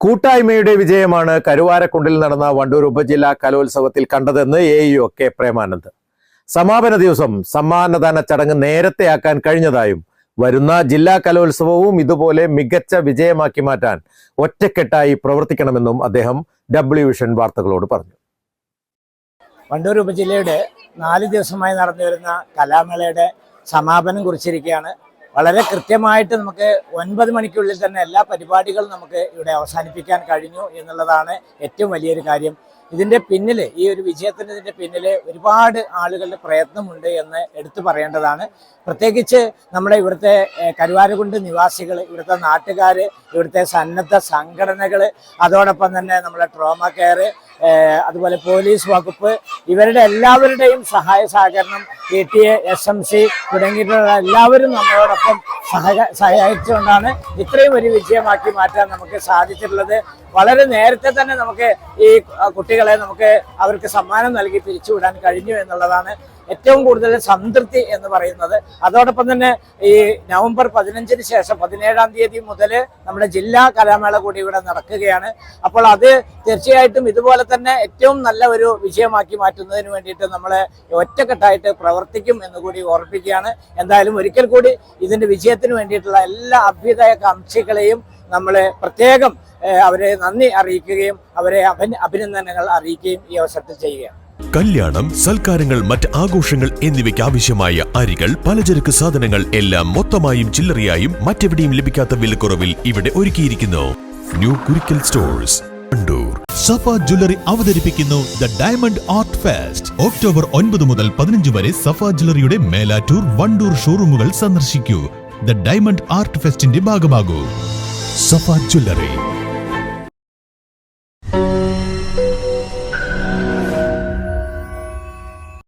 കൂട്ടായ്മയുടെ വിജയമാണ് കരുവാരക്കുണ്ടിൽ നടന്ന വണ്ടൂർ ഉപജില്ലാ കലോത്സവത്തിൽ കണ്ടതെന്ന് എ ഇഒ കെ പ്രേമാനന്ദ്. സമാപന ദിവസം സമ്മാനദാന ചടങ്ങ് നേരത്തെയാക്കാൻ കഴിഞ്ഞതായും വരുന്ന ജില്ലാ കലോത്സവവും ഇതുപോലെ മികച്ച വിജയമാക്കി മാറ്റാൻ ഒറ്റക്കെട്ടായി പ്രവർത്തിക്കണമെന്നും അദ്ദേഹം ഡബ്ല്യു വിഷൻ വാർത്തകളോട് പറഞ്ഞു. വണ്ടൂർ ഉപജില്ലയുടെ നാല് ദിവസമായി നടന്നു വരുന്ന കലാമേളയുടെ സമാപനം കുറിച്ചിരിക്കുകയാണ് വളരെ കൃത്യമായിട്ട് നമുക്ക് ഒൻപത് മണിക്കുള്ളിൽ തന്നെ എല്ലാ പരിപാടികളും നമുക്ക് ഇവിടെ അവസാനിപ്പിക്കാൻ കഴിഞ്ഞു എന്നുള്ളതാണ് ഏറ്റവും വലിയൊരു കാര്യം. ഇതിന്റെ പിന്നിൽ ഈ ഒരു വിജയത്തിന്റെ പിന്നിൽ ഒരുപാട് ആളുകളുടെ പ്രയത്നമുണ്ട് എന്ന് എടുത്തു പറയേണ്ടതാണ്. പ്രത്യേകിച്ച് നമ്മുടെ ഇവിടുത്തെ കരുവാരകുണ്ട് നിവാസികൾ ഇവിടുത്തെ നാട്ടുകാർ ഇവിടുത്തെ സന്നദ്ധ സംഘടനകൾ അതോടൊപ്പം തന്നെ നമ്മുടെ ട്രോമ കെയർ അതുപോലെ പോലീസ് വകുപ്പ് ഇവരുടെ എല്ലാവരുടെയും സഹായ സഹകരണം K T A S M C തുടങ്ങിയിട്ടുള്ള എല്ലാവരും നമ്മളോടൊപ്പം സഹക സഹായിച്ചുകൊണ്ടാണ് ഇത്രയും ഒരു വിജയമാക്കി മാറ്റാൻ നമുക്ക് സാധിച്ചിട്ടുള്ളത്. വളരെ നേരത്തെ തന്നെ നമുക്ക് ഈ കുട്ടികളെ നമുക്ക് അവർക്ക് സമ്മാനം നൽകി പിരിച്ചുവിടാൻ കഴിഞ്ഞു എന്നുള്ളതാണ് ഏറ്റവും കൂടുതൽ സംതൃപ്തി എന്ന് പറയുന്നത്. അതോടൊപ്പം തന്നെ ഈ നവംബർ പതിനഞ്ചിന് ശേഷം പതിനേഴാം തീയതി മുതൽ നമ്മുടെ ജില്ലാ കലാമേള കൂടി ഇവിടെ നടക്കുകയാണ്. അപ്പോൾ അത് തീർച്ചയായിട്ടും ഇതുപോലെ തന്നെ ഏറ്റവും നല്ല ഒരു വിജയമാക്കി മാറ്റുന്നതിന് വേണ്ടിയിട്ട് നമ്മൾ ഒറ്റക്കെട്ടായിട്ട് പ്രവർത്തിക്കും എന്ന് കൂടി ഓർപ്പിക്കുകയാണ്. എന്തായാലും ഒരിക്കൽ കൂടി ഇതിന്റെ വിജയത്തിന് വേണ്ടിയിട്ടുള്ള എല്ലാ അഭ്യുദയ കാംക്ഷികളെയും നമ്മൾ പ്രത്യേകം അവരെ നന്ദി അറിയിക്കുകയും അവരെ അഭിനന്ദനങ്ങൾ അറിയിക്കുകയും ഈ അവസരത്തിൽ ചെയ്യുകയാണ്. കല്യാണം സൽക്കാരങ്ങൾ മറ്റ് ആഘോഷങ്ങൾ എന്നിവയ്ക്ക് ആവശ്യമായ അരികൾ പലചരക്ക് സാധനങ്ങൾ എല്ലാം മൊത്തമായും ചില്ലറയായും മറ്റെവിടെയും ലഭിക്കാത്ത വിലക്കുറവിൽ ഇവിടെ ഒരുക്കിയിരിക്കുന്നു. New Kurikkal stores Wandoor Safa jewellery അവതരിപ്പിക്കുന്നു the diamond art fest October ഒൻപത് മുതൽ പതിനഞ്ച് വരെ സഫ ജ്വല്ലറിയുടെ മേലാറ്റൂർ വണ്ടൂർ ഷോറൂമുകൾ സന്ദർശിക്കൂ. ദ ഡയമണ്ട് ആർട്ട് ഫെസ്റ്റിന്റെ ഭാഗമാകൂ. സഫ ജ്വല്ലറി.